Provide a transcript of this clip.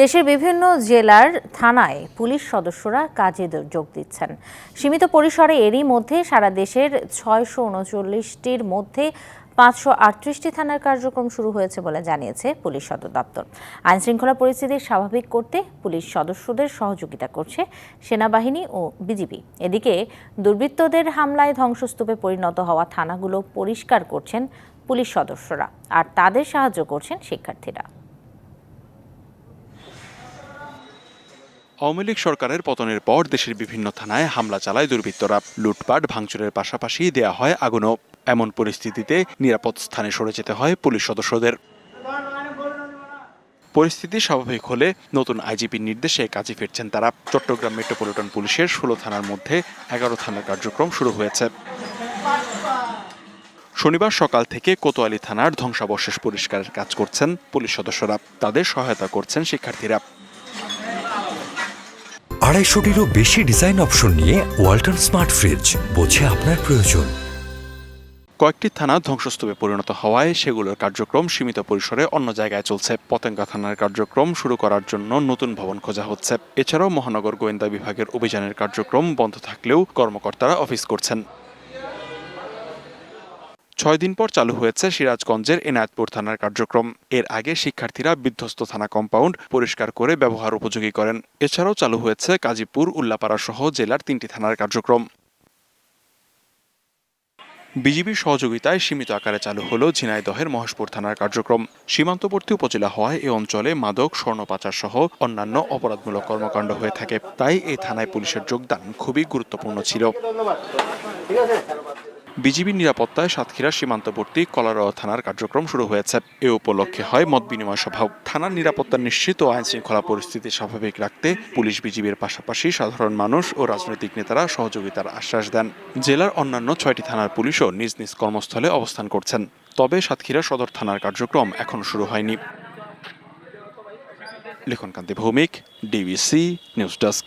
দেশের বিভিন্ন জেলার থানায় পুলিশ সদস্যরা কাজে যোগ দিচ্ছেন। সীমিত পরিসরে এরই মধ্যে সারা দেশের ছয়শো উনচল্লিশটির মধ্যে পাঁচশো আটত্রিশটি থানার কার্যক্রম শুরু হয়েছে বলে জানিয়েছে পুলিশ সদর দপ্তর। আইনশৃঙ্খলা পরিস্থিতি স্বাভাবিক করতে পুলিশ সদস্যদের সহযোগিতা করছে সেনাবাহিনী ও বিজিবি। এদিকে দুর্বৃত্তদের হামলায় ধ্বংসস্তূপে পরিণত হওয়া থানাগুলো পরিষ্কার করছেন পুলিশ সদস্যরা, আর তাদের সাহায্য করছেন শিক্ষার্থীরা। আওয়ামী লীগ সরকারের পতনের পর দেশের বিভিন্ন থানায় হামলা চালায় দুর্বৃত্তরা। লুটপাট, ভাঙচুরের পাশাপাশি দেয়া হয় আগুনও। এমন পরিস্থিতিতে নিরাপদ স্থানে সরে যেতে হয় পুলিশ সদস্যদের। পরিস্থিতি স্বাভাবিক হলে নতুন আইজিপির নির্দেশে কাজে ফিরছেন তারা। চট্টগ্রাম মেট্রোপলিটন পুলিশের ষোলো থানার মধ্যে এগারো থানার কার্যক্রম শুরু হয়েছে। শনিবার সকাল থেকে কোতোয়ালি থানার ধ্বংসাবশেষ পরিষ্কারের কাজ করছেন পুলিশ সদস্যরা। তাদের সহায়তা করছেন শিক্ষার্থীরা। আড়াইশোটিরও বেশি ডিজাইন অপশন নিয়ে ওয়াল্টন স্মার্ট ফ্রিজ বোঝে আপনার প্রয়োজন। কয়েকটি থানা ধ্বংসস্তূপে পরিণত হওয়ায় সেগুলোর কার্যক্রম সীমিত পরিসরে অন্য জায়গায় চলছে। পতেঙ্গা থানার কার্যক্রম শুরু করার জন্য নতুন ভবন খোঁজা হচ্ছে। এছাড়াও মহানগর গোয়েন্দা বিভাগের অভিযানের কার্যক্রম বন্ধ থাকলেও কর্মকর্তারা অফিস করছেন। ছয় দিন পর চালু হয়েছে সিরাজগঞ্জের এনায়েতপুর থানার কার্যক্রম। এর আগে শিক্ষার্থীরা বিধ্বস্ত থানা কম্পাউন্ড পরিষ্কার করে ব্যবহার উপযোগী করেন। এছাড়াও চালু হয়েছে গাজীপুর, উল্লাপাড়া সহ জেলার তিনটি থানার কার্যক্রম। বিজিবির সহযোগিতায় সীমিত আকারে চালু হলো ঝিনাইদহের মহেশপুর থানার কার্যক্রম। সীমান্তবর্তী উপজেলা হওয়ায় এ অঞ্চলে মাদক, স্বর্ণ পাচার সহ অন্যান্য অপরাধমূলক কর্মকাণ্ড হয়ে থাকে। তাই এই থানায় পুলিশের যোগদান খুবই গুরুত্বপূর্ণ ছিল। বিজিবির নিরাপত্তায় সাতক্ষীরা সীমান্তবর্তী কলারোয়া থানার কার্যক্রম শুরু হয়েছে। এ উপলক্ষে হয় মত বিনিময় সভাও থানার নিরাপত্তা নিশ্চিত ও আইন শৃঙ্খলা পরিস্থিতি স্বাভাবিক রাখতে পুলিশ বিজিবির পাশাপাশি সাধারণ মানুষ ও রাজনৈতিক নেতারা সহযোগিতার আশ্বাস দেন। জেলার অন্যান্য ছয়টি থানার পুলিশও নিজ নিজ কর্মস্থলে অবস্থান করছেন। তবে সাতক্ষীরা সদর থানার কার্যক্রম এখনও শুরু হয়নি। Likhankanti Bhowmik, DBC news desk.